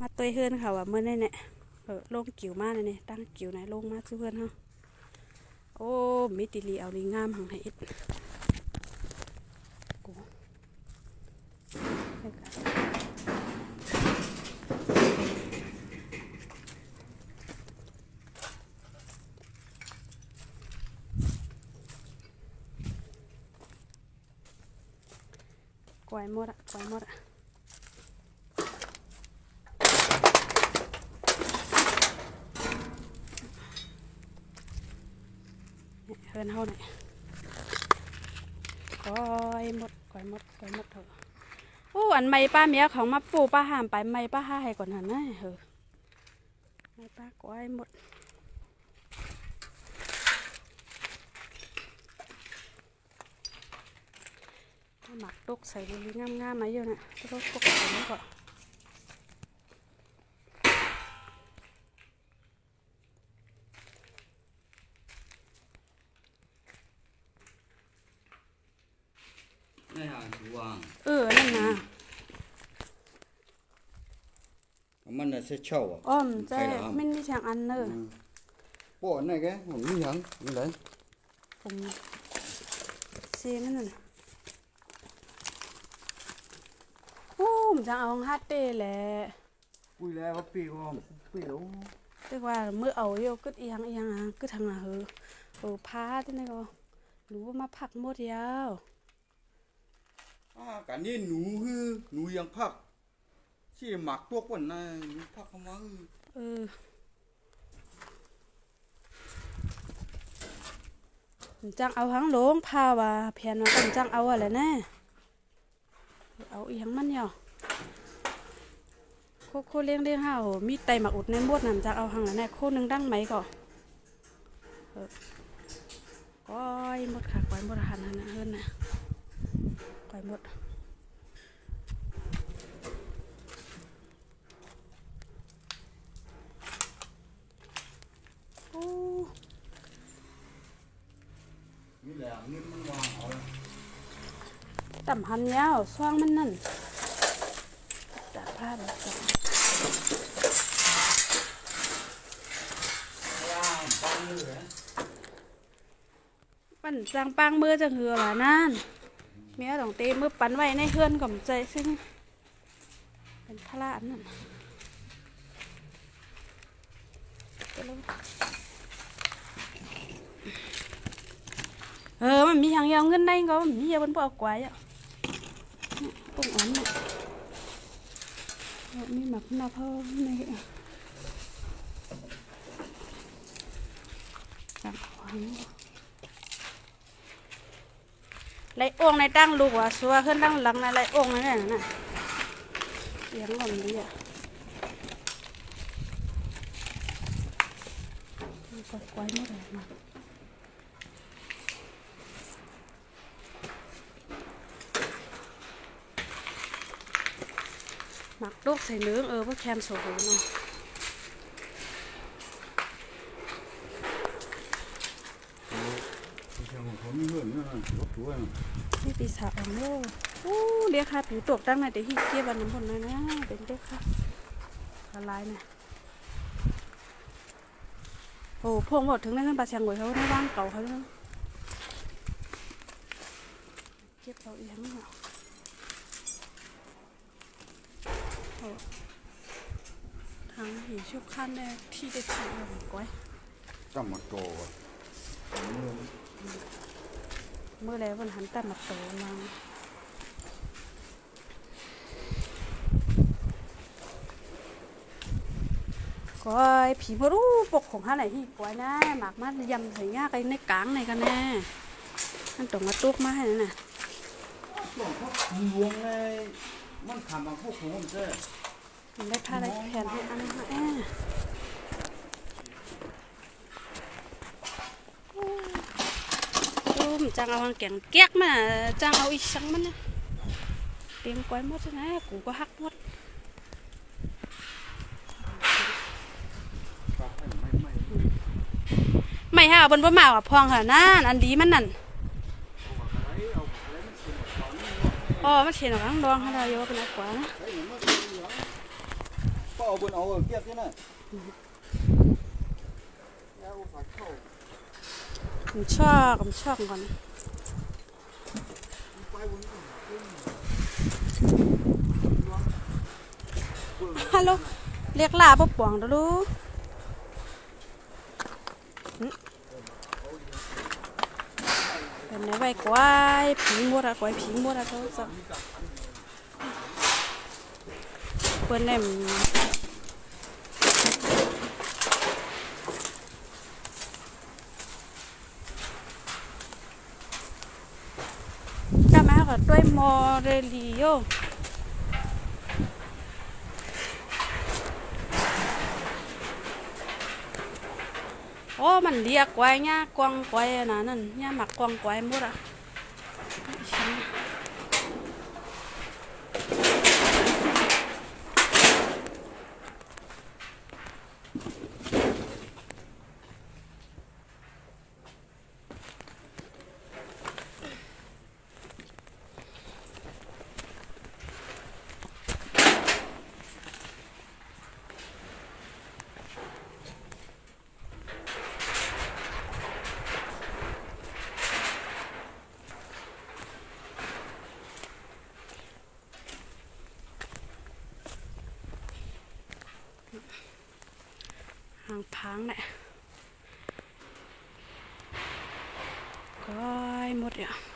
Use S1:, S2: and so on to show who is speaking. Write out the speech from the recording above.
S1: มาตัวเฮือนเขาว่าเมื่อนี่เนี่ยเออลงกิ่วมากเลยเนี่ยตั้งกิ่วไหนลงมาซื้อเพื่อนเฮาโอ้มิติลีเอาลีงามหังให้อิดกูให้กันกวยหมดอะกวยหมดอะ เฮือนเฮาหน่ก้อยหมดก้อยหมดก้อยหมดเถอะโอ้อันไม่ป้าเมียของมาปูป้าห้ามไปไม่ป้าห้าให้ก่อนหันนะเฮ้อไม่ป้าก้อยหมดหมักตกใส่ดีๆงามๆมาอยู่นะตกตกใส่นี่ก่อน มใจ
S2: ใช่เหรอ
S1: ไม่มีทางอันเนอร์
S2: bộ này cái không nguy hiểm như đấy
S1: ผมเซีมันน่ะนะโอ้ผมจะเอาฮัตเต้แหละ
S2: ui là bắp phi không phi đâu
S1: แต่ว่าเมื่อเอาโยกึด อีหยังอีหยังอะกึดทางน่ะพาที่นี่ก็รู้ว่ามาผักหมดยาว
S2: à cả đi nú hư nú yang phắc chỉ mặc tuốc quần này nú phắc không má hư
S1: เออผมจังเอาหังหลงพาว่าแผนว่าจังเอาอะไรแน่เอาอีหังมันเหรอโคโคเลี้ยงเลี้ยงห้าโหมีไตหมักอุดในมดนั่นจังเอาหังแล้วแน่โคหนึงดังไหมก่อก้อยหมดค่ะก้อยหมดอาหารนั่นนะเฮิรนนะก้อยหมด ต่ำหันยาวช่วงมันนั่นจับผ้าแบบจับ
S2: ra bao nhiêu đấy
S1: ปั่นจังปังมือจังเหือล่ะนั่นเมียต้องเตมือปั่นไว้ในเฮือนก่อมใจซึ่งเป็นพระอันนั่นไปเลยเออมันมีอย่างเดียวเงินได้ก็มันมีเยอะมันบ่เอากวายอะ เนี่ยปุ่งอันเนี่ยมีหมักหน้าเพิ่มในจังหวะนี้ไรโอ่งในตั้งลูกว่ะสัวขึ้นตั้งหลังในไรโอ่งนั่นน่ะน่ะเลี้ยงหล่นดีอะกดไว้ไม่ได้มา หมักลูกใส่เนื้อเออพวกแคมโซโหเนาะนี่ปีศาจอ่อนโลโอ้เรียกค่ะผิวตกตั้งไหนแต่ที่เกียบันน้ำผลเลยนะเป็นเรียกค่ะละลายเนี่ยโอ้พวงหมดถึงได้ขึ้นปลาเชียงหวยเขาได้ว่างเก่าเขาด้ยนะเก็บเอาเอียงเนาะ โอ้ทางหีชุบขั้นได้ที่ได้ที่เลยก้อย
S2: trong mặt cổ
S1: เมื่อแล้วมันหันแต่มาโตมาก้อยผีมารู้ปกของข้าไหนที่ก้อยนะหมากมันยำใส่ยากไอ้ในกลางในกันแน่มันตรงมาตุกมาให้นั่นน่ะ
S2: Còn có luồng này มันทำมาพวกผมเจ้
S1: มัน ได้ผ้าได้แขนให้อันนั้นแอ่โอ้มจังเอาหางแกงเกียกมาจังเอาอีสังมันนะเตรียมก้อยหมดนะกูก็หักหมดไม่ฮะบนบ่มากับพองค่ะนั่นอันดีมันนั่นอ๋อมันเขียนเอาข้างดองให้เราโยเป็นอักกว่านะ
S2: เอาบนเอาเก็บที่นั่นผ
S1: มชอบผมชอบก่อนฮัลโหลเรียกลาบ่อป่วงเด้อลูกเป็นไหนไว้กวายผีหมดอะกวายผีหมดอะเจ้าจะ เปิ้นเนี่ยก็มาก็ด้วยมอเรลิโยโอ้มันเรียกไว้เนี่ยกวางไว้นะนั่นเนี่ยหมักกวางไว้หมดอะฉัน หางพังเนี่ยก้อยหมดอะ